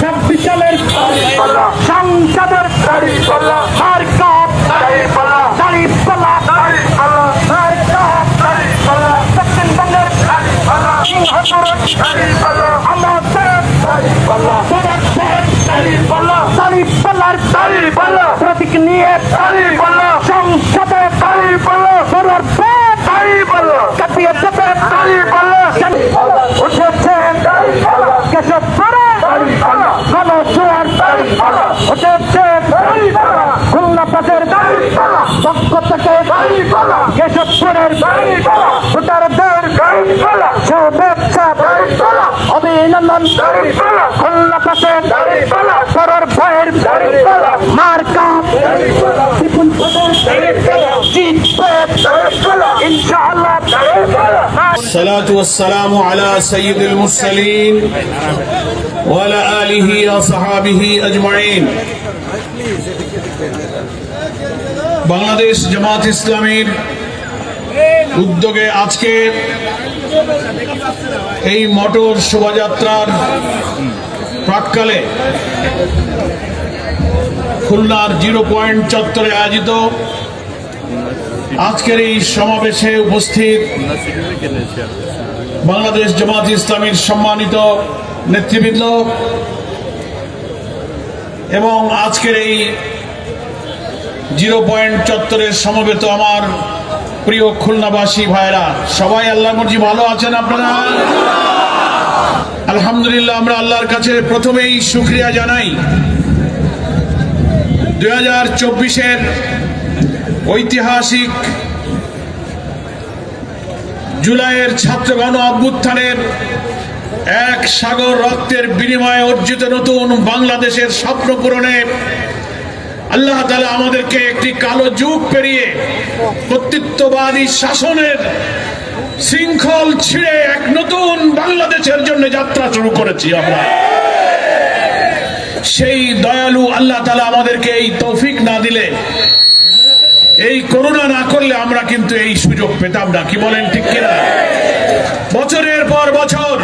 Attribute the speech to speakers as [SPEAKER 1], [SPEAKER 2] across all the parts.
[SPEAKER 1] ছাব্বিশ সালের সংসদের মার্কা দাঁড়িপাল্লা মার্কা দক্ষিণবঙ্গের সিংহপুর প্রতীক নিয়ে কেশবপুরের ভোটারদের শুভেচ্ছা অভিনন্দন খুলনা পাশের সরর ভয়ের মার্কা বিপুল জিতবে ইনশাআল্লাহ
[SPEAKER 2] الصلاة والسلام على سيد المرسلين وعلى آله وصحابه أجمعين বাংলাদেশ জামাত ইসলামীর উদ্যোগে আজকে এই মোটর শোভাযাত্রার প্রাককালে খুলনার জিরো পয়েন্ট চত্বরে আয়োজিত আজকের এই সমাবেশে উপস্থিত বাংলাদেশ জামাত ইসলামীর সম্মানিত নেতৃবৃন্দ এবং আজকের এই জিরো পয়েন্ট চত্বরের সমবেত আমার প্রিয় খুলনাবাসী ভাইরা সবাই আল্লাহ মর্জি ভালো আছেন আপনারা? আলহামদুলিল্লাহ, আমরা আল্লাহর কাছে প্রথমেই শুক্রিয়া জানাই। দুই হাজার চব্বিশের ঐতিহাসিক জুলাইয়ের ছাত্র গণ অভ্যুত্থানের এক সাগর রক্তের বিনিময়ে অর্জিত নতুন বাংলাদেশের স্বপ্ন পূরণে আল্লাহ তালা আমাদেরকে একটি কালো যুগ পেরিয়ে কর্তৃত্ববাদী শাসনের শৃঙ্খল ছিঁড়ে এক নতুন বাংলাদেশের জন্য যাত্রা শুরু করেছি আমরা। সেই দয়ালু আল্লাহ তালা আমাদেরকে এই তৌফিক না দিলে, এই করোনা না করলে আমরা কিন্তু এই সুযোগ পেতাম না। কি বলেন ঠিক কিনা? বছরের পর বছর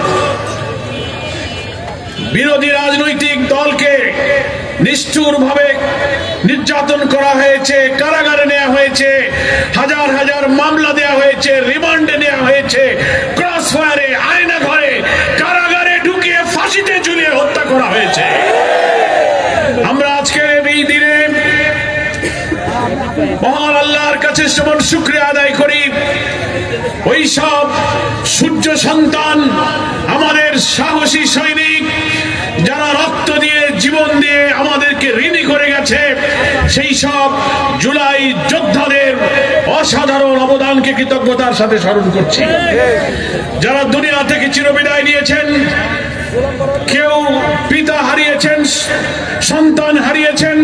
[SPEAKER 2] বিরোধী রাজনৈতিক দলকে নিষ্ঠুর ভাবে নির্যাতন করা হয়েছে, কারাগারে নেওয়া হয়েছে, হাজার হাজার মামলা দেওয়া হয়েছে, রিমান্ডে নেওয়া হয়েছে ক্রস ফায়ারে আয়না ঘরে কারাগারে ঢুকিয়ে ফাঁসিতে ঝুলিয়ে হত্যা করা হয়েছে। আমরা আজকের এই দিনে মহান আল্লাহর কাছে যেমন শুক্রিয়া আদায় করি। ওই সব সূর্য সন্তান, আমাদের সাহসী সৈনিক, যারা রক্ত দিয়ে জীবন দিয়ে আমাদেরকে ঋণী করে গেছে। সেই সব জুলাই যোদ্ধাদের অসাধারণ অবদানকে কৃতজ্ঞতার সাথে স্মরণ করছি। যারা দুনিয়া থেকে চিরবিদায় নিয়েছেন, কেউ পিতা হারিয়েছেন, সন্তান হারিয়েছেন,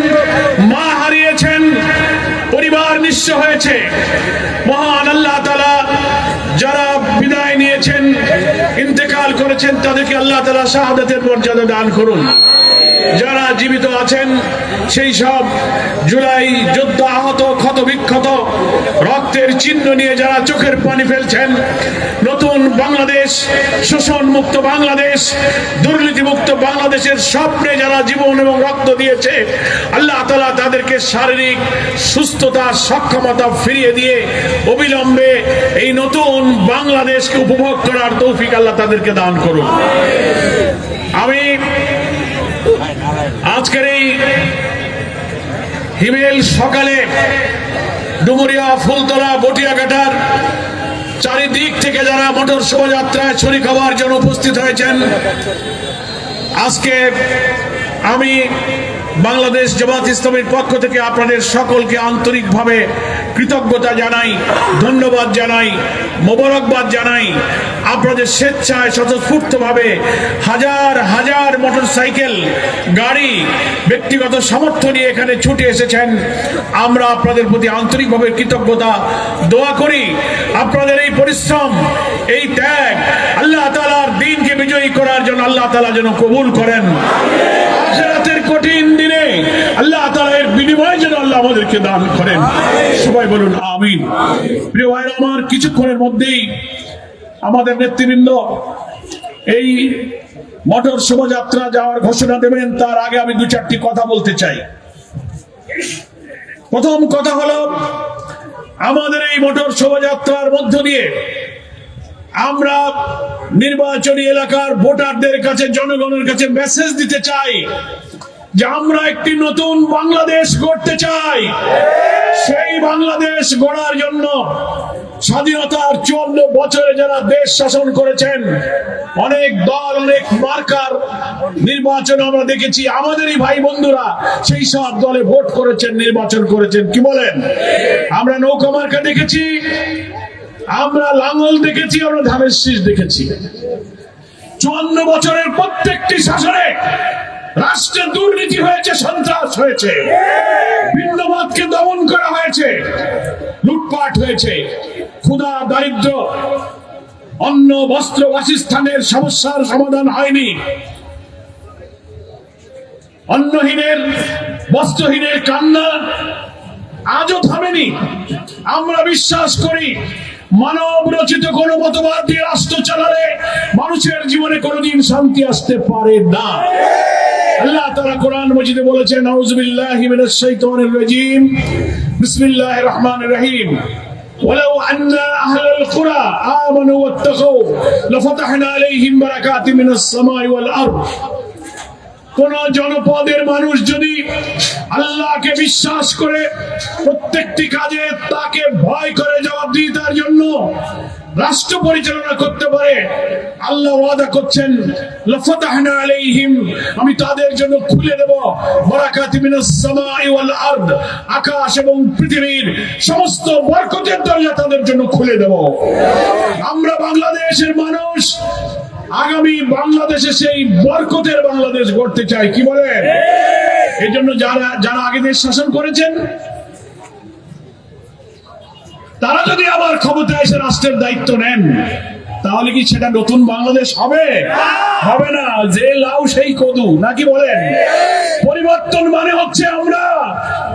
[SPEAKER 2] মা হারিয়েছেন, পরিবার নিঃস্ব হয়েছে। মহান আল্লাহ তালা যারা বিদায় নিয়েছেন, ইন্তেকাল করেছেন, তাদেরকে আল্লাহ তালা শাহাদাতের মর্যাদা দান করুন। যারা জীবিত আছেন, সেই সব জুলাই যুদ্ধ আহত ক্ষত বিক্ষত রক্তের চিহ্ন নিয়ে যারা চোখের পানি ফেলছেন, নতুন বাংলাদেশ, শোষণ মুক্ত বাংলাদেশ দুর্নীতি মুক্ত বাংলাদেশের স্বপ্নে যারা জীবন এবং রক্ত দিয়েছে, আল্লাহ তালা তাদেরকে শারীরিক সুস্থতা, সক্ষমতা ফিরিয়ে দিয়ে অবিলম্বে এই নতুন বাংলাদেশকে উপভোগ করার তৌফিক আল্লাহ তাদেরকে দান করুন। আমি আজকের এই হিমেল সকালে ডুমুরিয়া ফুলতলা বটিয়াঘাটার চারিদিক থেকে যারা মোটর শোভাযাত্রায় ছড়ি হওয়ার জন্য উপস্থিত হয়েছেন, আজকে আমি বাংলাদেশ জামাত ইসলামের পক্ষ থেকে আপনাদের সকলকে আন্তরিকভাবে কৃতজ্ঞতা জানাই, ধন্যবাদ জানাই, মোবারকবাদ জানাই। আপনাদের স্বেচ্ছায় স্বতঃস্ফূর্তভাবে হাজার হাজার মোটরসাইকেল, গাড়ি, ব্যক্তিগত সামর্থ্য নিয়ে এখানে ছুটে এসেছেন। আমরা আপনাদের প্রতি আন্তরিকভাবে কৃতজ্ঞতা দোয়া করি। আপনাদের এই পরিশ্রম, এই ত্যাগ আল্লাহ তালার দিনকে বিজয়ী করার জন্য আল্লাহ তালা যেন কবুল করেন। কঠিন দিনে আল্লাহ তালা এর বিনিময় যেন আল্লাহ আমাদেরকে দান করেন। সবাই বলুন আমিন। প্রিয় ভাইরা আমার কিছুক্ষণের মধ্যেই আমাদের নেতৃবৃন্দ এই মটর শোভাযাত্রা যাওয়ার ঘোষণা দেবেন তার আগে আমি দু চারটি কথা বলতে চাই। প্রথম কথা হলো আমাদের এই মোটর শোভাযাত্রার মধ্য দিয়ে আমরা নির্বাচনী এলাকার ভোটারদের কাছে জনগণের কাছে মেসেজ দিতে চাই। যে আমরা একটি নতুন বাংলাদেশ গড়তে চাই। সেই বাংলাদেশ গড়ার জন্য স্বাধীনতার চুয়ান্ন বছরে যারা দেশ শাসন করেছেন, অনেক দল, অনেক মার্কার নির্বাচন আমরা দেখেছি। আমাদেরই ভাই বন্ধুরা সেই সব দলে ভোট করেছেন, নির্বাচন করেছেন। কি বলেন? আমরা নৌকা মার্কা দেখেছি, আমরা লাঙ্গল দেখেছি, আমরা ধানের শীষ দেখেছি। চুয়ান্ন বছরের প্রত্যেকটি শাসনে রাষ্ট্রে দুর্নীতি হয়েছে, সন্ত্রাস হয়েছে। ভিন্নবাদকে দমন করা হয়েছে, লুটপাট হয়েছে। ক্ষুধা, দারিদ্র, অন্ন, বস্ত্র, বাসস্থানের সমস্যার সমাধান হয়নি। অন্নহীনের, বস্ত্রহীনের কান্না আজও থামেনি। আমরা বিশ্বাস করি, মানব রচিত কোন মতবাদ দিয়ে রাষ্ট্র চালালে মানুষের জীবনে কোনোদিন শান্তি আসতে পারে না। আল্লাহ তাআলা কোরআন মজিদে বলেছেন আউযুবিল্লাহি মিনাশ শাইতানির রাজীম বিসমিল্লাহির রহমানির রহিম ولو أن أهل القرى آمنوا واتقوا لفتحنا عليهم بركات من السماء والأرض কোন জনপদের মানুষ যদি আল্লাহকে বিশ্বাস করে প্রত্যেকটি কাজে তাকে ভয় করে জবাবদিহিতার জন্য রাষ্ট্র পরিচালনা করতে পারে। আল্লাহ ওয়াদা করছেন লাফাতাহনা আলাইহিম আমি তাদের জন্য খুলে দেব। বারাকাতি মিনাস সামাই ওয়াল আরদ আকাশ এবং পৃথিবীর সমস্ত বরকতের দরজা তাদের জন্য খুলে দেব। আমরা বাংলাদেশের মানুষ আগামী বাংলাদেশে সেই বরকতের বাংলাদেশ গড়তে চাই। কি বলেন এই জন্য যারা যারা আগে দেশ শাসন করেছেন তারা যদি আবার ক্ষমতায় এসে রাষ্ট্রের দায়িত্ব নেন, তাহলে কি সেটা নতুন বাংলাদেশ হবে? হবে না। যে লাউ সেই কদু। নাকি বলেন? পরিবর্তন মানে হচ্ছে আমরা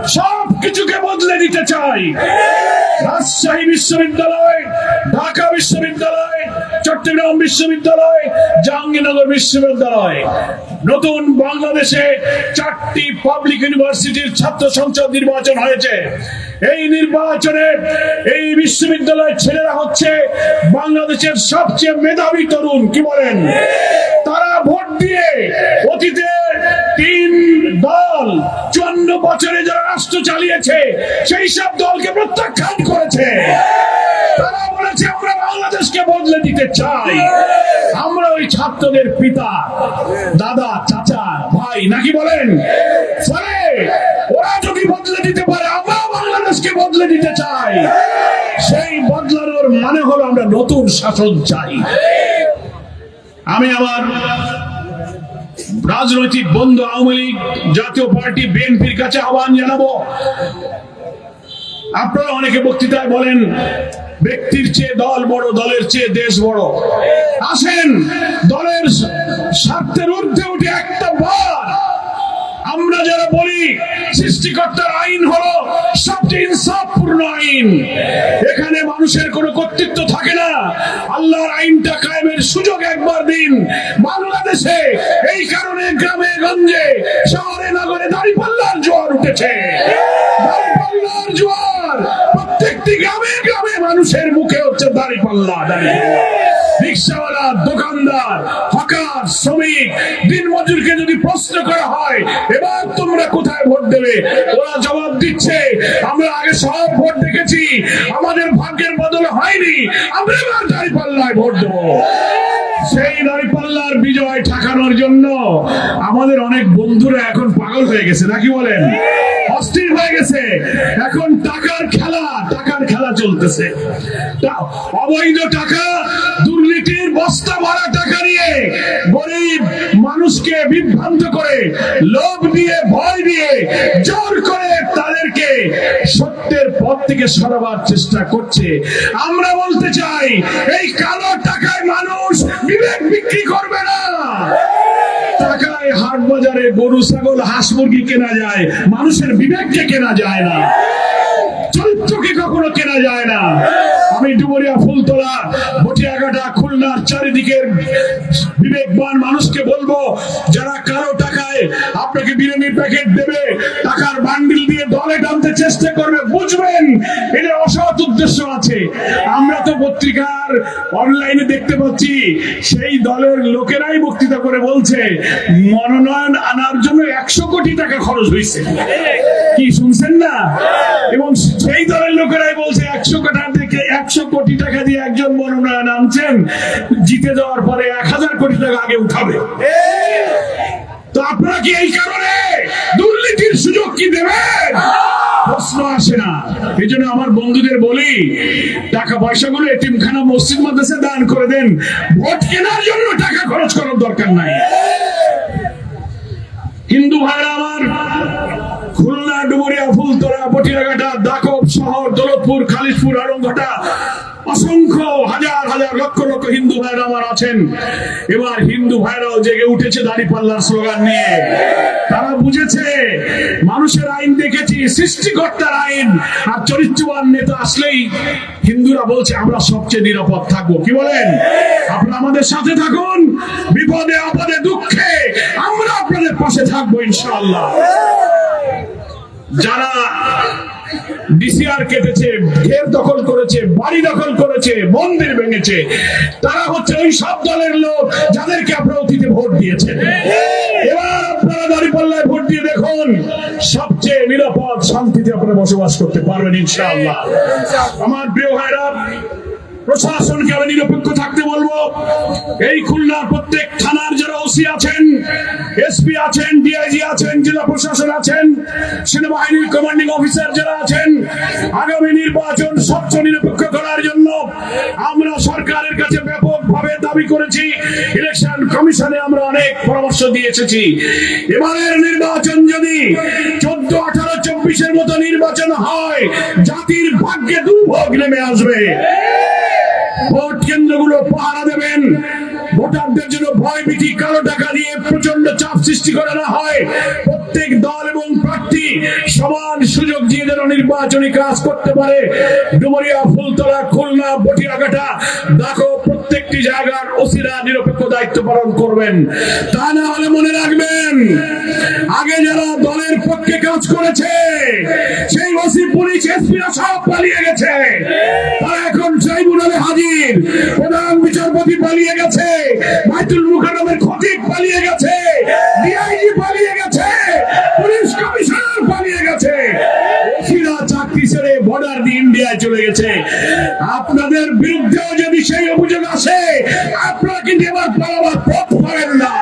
[SPEAKER 2] সব কিছুকে বদলে দিতে চাই। রাজশাহী বিশ্ববিদ্যালয়, ঢাকা বিশ্ববিদ্যালয় চট্টগ্রাম বিশ্ববিদ্যালয় জাহাঙ্গীরনগর বিশ্ববিদ্যালয়। নতুন বাংলাদেশে চারটি পাবলিক ইউনিভার্সিটির ছাত্র সংসদ নির্বাচন হয়েছে। এই নির্বাচনে এই বিশ্ববিদ্যালয়ের ছেলেরা হচ্ছে বাংলাদেশের সবচেয়ে মেধাবী তরুণ, কি বলেন? তারা ভোট দিয়ে অতীতের তিন দল চুয়ান্ন বছরে যারা রাষ্ট্র চালিয়েছে, সেই সব দলকে প্রত্যাখ্যান করেছে তারা বলেছে আমরা বাংলাদেশকে বদলে দিতে চাই। আমরা ওই ছাত্রদের পিতা, দাদা, চাচা, ভাই, নাকি বলেন? ফলে ওরা যদি বদলে দিতে পারে আমরাও বাংলাদেশকে বদলে দিতে চাই। সেই বদলানোর মানে হলো আমরা নতুন শাসন চাই। আমি আমার রাজনৈতিক বন্ধু আওয়ামী লীগ জাতীয় পার্টি বিএনপির কাছে আহ্বান জানাব। আপনারা অনেকে বক্তৃতায় বলেন ব্যক্তির চেয়ে দল বড়, দলের চেয়ে দেশ বড়। আসেন, দলের স্বার্থের ঊর্ধ্বে উঠে একটা বার আমরা যারা বলি, সৃষ্টিকর্তার আইন হলো সবচেয়ে ইনসাফপূর্ণ আইন। এখানে মানুষের কোনো কর্তৃত্ব থাকে না। আল্লাহর আইনটা কায়েমের সুযোগ একবার দিন। বাংলাদেশে এই কারণে গ্রামে, গঞ্জে, শহরে, নগরে দাঁড়িপাল্লার জোয়ার উঠেছে। দাঁড়িপাল্লার জোয়ার প্রত্যেকটি গ্রামে গ্রামে মানুষের মুখে হচ্ছে দাঁড়িপাল্লা দাঁড়িপাল্লা রিক্সাওয়ালা, দোকানদার, হকার, শ্রমিক, দিন মজুরকে যদি প্রশ্ন করা হয়, এবার তোমরা কোথায় ভোট দেবে? ওরা জবাব দিচ্ছে, আমরা আগে সব ভোট দেখেছি, আমাদের ভাগ্যের বদলে হয়নি, আমরা এবার দাঁড়িপাল্লায় ভোট দেবো। সেই দাঁড়িপাল্লার বিজয় ঠেকানোর জন্য আমাদের অনেক বন্ধুরা এখন পাগল হয়ে গেছে, নাকি বলেন? অস্থির হয়ে গেছে, এখন টাকার খেলা, টাকার খেলা চলতেছে। অবৈধ টাকা, দুর্নীতির বস্তা ভরা টাকা নিয়ে গরিব মানুষকে বিভ্রান্ত করে, লোভ দিয়ে, ভয় দিয়ে, জোর করে তাদেরকে সত্যের পথ থেকে সরাবার চেষ্টা করছে। আমরা বলতে চাই, এই কালো টাকায় মানুষ বিবেক বিক্রি করবে না। টাকায় হাট বাজারে গরু, ছাগল, হাঁস মুরগি কেনা যায়, মানুষের বিবেককে কেনা যায় না। চরিত্রকে কখনো চেনা যায় না। আমি ডুবরিয়া ফুলতলা, বটিয়াঘাটা, খুলনার চারিদিকের বিবেকবান মানুষকে বলব, যারা কারও টাকায় আপনাকে বিরিয়ানি প্যাকেট দেবে, টাকার বান্ডিল দিয়ে দলে টানতে চেষ্টা করবে, বুঝবেন? এটা অসৎ উদ্দেশ্য আছে। আমরা তো পত্রিকার অনলাইনে দেখতে পাচ্ছি সেই দলের লোকেরাই বক্তৃতা করে বলছে মনোনয়ন আনার জন্য একশো কোটি টাকা খরচ হয়েছে। কি শুনছেন না? এবং সেই দলের লোকেরাই বলছে একশো টাকা থেকে একশো কোটি টাকা দিয়ে একজন মনোনয়ন আনছেন জিতে যাওয়ার পরে এক হাজার কোটি টাকা আগে উঠাবে। তো আপনারা কি এই কারণে দুর্নীতির সুযোগ কি দেবেন? প্রশ্ন আসে না। এই জন্য আমার বন্ধুদের বলি টাকা পয়সা পয়সাগুলো এতিমখানা মসজিদ মাদ্রাসা দান করে দেন। ভোট কেনার জন্য টাকা খরচ করার দরকার নাই। হিন্দু ভাইরা আমার খুলনা ডুবুরিয়া ফুলতরা পটিয়াঘাটা দাকব শহর, দৌলতপুর খালিশপুর আরংঘাটা অসংখ্য হাজার হাজার লক্ষ লক্ষ হিন্দু ভাইরা আমার আছেন। এবার হিন্দু ভাইরাও জেগে উঠেছে দাড়ি পাল্লার স্লোগান নিয়ে। তারা বুঝেছে, মানুষের আইন দেখেছি, সৃষ্টিকর্তার আইন। আর চরিত্রবান নেতা আসলেই হিন্দুরা বলছে, আমরা সবচেয়ে নিরাপদ থাকব। কি বলেন? আপনারা আমাদের সাথে থাকুন। বিপদে আপদে দুঃখে আমরা আপনাদের পাশে থাকব ইনশাআল্লাহ। যারা ডিসিআর কেটেছে, ঘের দখল করেছে, বাড়ি দখল করেছে, মন্দির ভেঙেছে, তারা হচ্ছে ওই সব দলের লোক যাদেরকে আপনার অতীতে ভোট দিয়েছেন। এবার আপনারা দাঁড়িপাল্লায় ভোট দিয়ে দেখুন, সবচেয়ে নিরাপদ শান্তিতে আপনারা বসবাস করতে পারবেন ইনশাআল্লাহ। আমার প্রিয় ভাইরা প্রশাসনকে আমি নিরপেক্ষ থাকতে বলব। এই খুলনার প্রত্যেক থানার যারা ওসি আছেন, এসপি আছেন, ডিআইজি আছেন, জেলা প্রশাসন আছেন, সেনাবাহিনীর কমান্ডিং অফিসার যারা আছেন, আগামী নির্বাচন স্বচ্ছ নিরপেক্ষ করার জন্য আমরা সরকারের কাছে ব্যাপকভাবে দাবি করেছি। ইলেকশন কমিশনে আমরা অনেক পরামর্শ দিয়ে এসেছি। এবারের নির্বাচন যদি চোদ্দ, আঠারো, চব্বিশের মতো নির্বাচন হয়, জাতির ভাগ্যে দুর্ভোগ নেমে আসবে। কেন্দ্রগুলো পাহারা দেবেন। ভোটারদের জন্য ভয় ভীতি কালো টাকা দিয়ে প্রচণ্ড চাপ সৃষ্টি করে না হয়। প্রত্যেক দল এবং প্রার্থী সমান সুযোগ দিয়ে যেন নির্বাচনী কাজ করতে পারে। ডুমরিয়া, ফুলতলা, খুলনা, বটিয়াঘাটা দেখো প্রত্যেকটি জায়গার ওসিরা নিরপেক্ষ দায়িত্ব পালন করবেন। তা না হলে মনে রাখবেন, আগে যারা দলের পক্ষে কাজ করেছে, সেই ওসি পুলিশ এসপিরা সব পালিয়ে গেছে। তারা এখন ট্রাইব্যুনালে হাজির। প্রধান বিচারপতি পালিয়ে গেছে বাইতুল মুখারমের খতিব পালিয়ে গেছে, ডিআইজি পালিয়ে গেছে, পুলিশ কমিশনার পালিয়ে গেছে। ওসিরা চাকরি ছেড়ে বর্ডার দিয়ে ইন্ডিয়ায় চলে গেছে। আপনাদের বিরুদ্ধেও যদি সেই অভিযোগ আসে আপনারা কিন্তু এবার পালাবার পথ পাবেন না।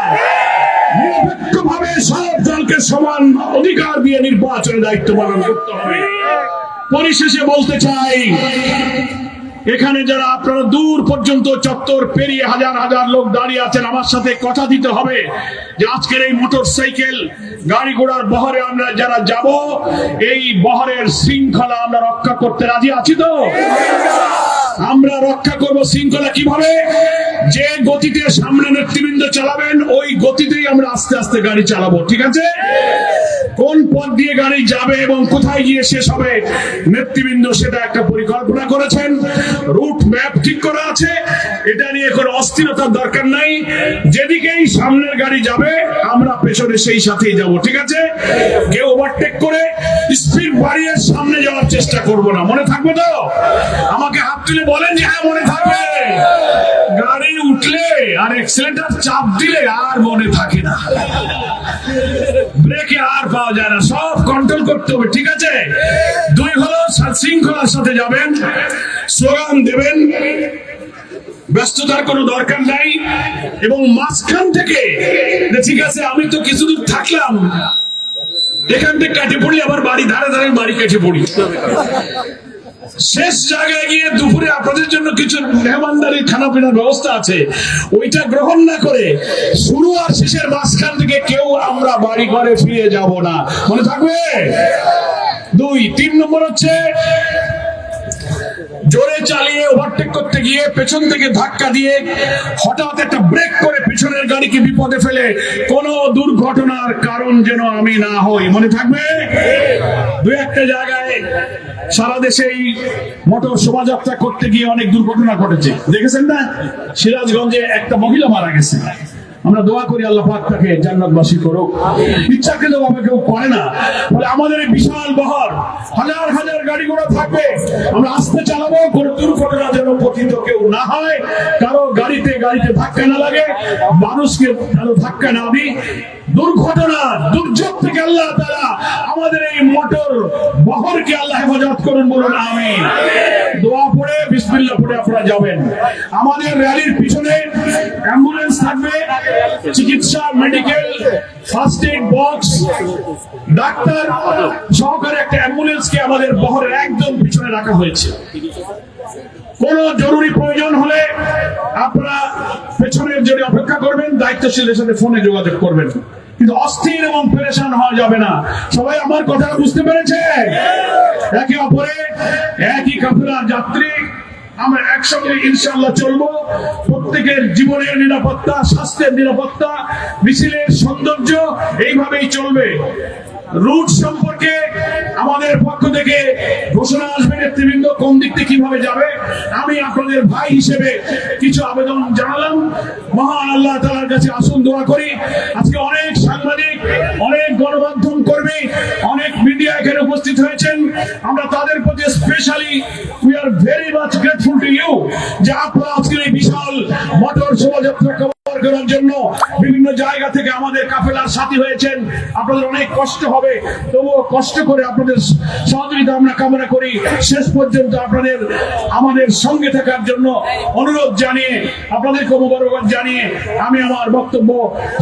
[SPEAKER 2] পরিশেষে বলতে চাই, এখানে যারা আপনারা দূর পর্যন্ত চত্বর পেরিয়ে হাজার হাজার লোক দাঁড়িয়ে আছেন, আমার সাথে কথা দিতে হবে যে আজকের এই মোটর সাইকেল গাড়ি ঘোড়ার বহরে আমরা যারা যাব, এই বহরের শৃঙ্খলা আমরা রক্ষা করতে রাজি আছি তো? আমরা রক্ষা করব শৃঙ্খলা কীভাবে? যে গতিতে সামনে নেতৃবৃন্দ চালাবেন, ওই গতিতেই আমরা আস্তে আস্তে গাড়ি চালাবো, ঠিক আছে? কোন পথ দিয়ে গাড়ি যাবে এবং কোথায় গিয়ে শেষ হবে? নেতৃবৃন্দ সেটা একটা পরিকল্পনা করেছেন। রুট ম্যাপ ঠিক করা আছে। এটা নিয়ে কোনো অস্থিরতার দরকার নাই। যেদিকেই সামনের গাড়ি যাবে, আমরা পেছনে সেই সাথেই যাব, ঠিক আছে? কেউ ওভারটেক করে স্পিড বাড়িয়ে সামনে যাওয়ার চেষ্টা করব না। মনে থাকবে তো? আমাকে তুলে বলেন যে হ্যাঁ মনে থাকবে। গাড়ি উঠলে আর এক্সিলেন্টার চাপ দিলে আর মনে থাকে না। ব্রেকে আর পাওয়া যায় না। সব কন্ট্রোল করতে হবে, ঠিক আছে? দুই হলো শৃঙ্খলার সাথে যাবেন স্লোগান দেবেন। ব্যস্ততার কোনো দরকার নাই। এবং মাঝখান থেকে ঠিক আছে, আমি তো কিছু দূর থাকলাম, এখান থেকে কাটে পড়ি, আবার বাড়ি, ধারে ধারে বাড়ি কেটে পড়ি। শেষ জায়গায় গিয়ে দুপুরে আপনাদের জন্য কিছু মেহমানদারি খানা পিনার ব্যবস্থা আছে। ওইটা গ্রহণ না করে শুরু আর শেষের মাঝখান থেকে কেউ আমরা বাড়ি ঘরে ফিরে যাব না। মনে থাকবে? দুই, তিন নম্বর হচ্ছে জোরে চালিয়ে ওভারটেক করতে গিয়ে পেছন থেকে ধাক্কা দিয়ে হঠাৎ একটা ব্রেক করে পেছনের গাড়িকে বিপদে ফেলে। কোনো দুর্ঘটনার কারণ যেন আমি না হই। মনে থাকবে? দু একটা জায়গায় সারা দেশেই মোটর শোভাযাত্রা করতে গিয়ে অনেক দুর্ঘটনা ঘটেছে। দেখেছেন না? সিরাজগঞ্জে একটা মহিলা মারা গেছে। আমরা দোয়া করি আল্লাহ পাক তাকে জান্নাতবাসী করুক। ইচ্ছাকৃত ভাবে কেউ করে না। ফলে আমাদের এই বিশাল বহর, হাজার হাজার গাড়ি ঘোড়া থাকবে। আমরা আস্তে চালাবো, কোনো দুর্ঘটনা যেন পতিত কেউ না হয়। কারও গাড়িতে গাড়িতে ধাক্কা না লাগে, মানুষকে যেন ধাক্কা না দিই। দুর্ঘটনা, দুর্যোগ থেকে আল্লাহ তারা আমাদের এই মোটর বহরকে আল্লাহ হেফাজত করুন বলুন আমি দোয়া পড়ে, বিসমিল্লাহ পড়ে আপনারা যাবেন। আমাদের র্যালির পিছনে অ্যাম্বুলেন্স থাকবে। চিকিৎসা medical first aid box doctor সহকারে একটা অ্যাম্বুলেন্সকে আমাদের বহরের একদম পিছনে রাখা হয়েছে। কোন জরুরি প্রয়োজন হলে আপনারা পেছনের জন্য অপেক্ষা করবেন দায়িত্বশীলের সাথে ফোনে যোগাযোগ করবেন। কিন্তু অস্থির এবং পেরেশান হওয়া যাবে না। সবাই আমার কথা বুঝতে পেরেছে? একে অপরে একই কাফেলার যাত্রী আমরা একসঙ্গে ইনশাল্লাহ চলবো। প্রত্যেকের জীবনের নিরাপত্তা, স্বাস্থ্যের নিরাপত্তা, মিছিলের সৌন্দর্য এইভাবেই চলবে। রুট সম্পর্কে আমাদের পক্ষ থেকে ঘোষণা আসবে নেতৃবৃন্দ, কোন দিক থেকে কীভাবে যাবে। আমি আপনাদের ভাই হিসেবে কিছু আবেদন জানালাম। মহান আল্লাহ তালার কাছে আসুন, দোয়া করি। আজকে অনেক সাংবাদিক, অনেক গণমাধ্যম কর্মী, অনেক মিডিয়া এখানে উপস্থিত হয়েছেন। আমরা তাদের প্রতি specially we are very much আমাদের আপনাদের আপনাদের আপনাদের সঙ্গে থাকার জন্য অনুরোধ জানিয়ে, আপনাদেরকে মোবারকবাদ জানিয়ে আমি আমার বক্তব্য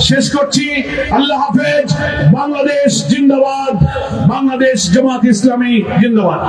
[SPEAKER 2] শেষ করছি। আল্লাহ হাফেজ, বাংলাদেশ জিন্দাবাদ, বাংলাদেশ জামাত ইসলামী জিন্দাবাদ।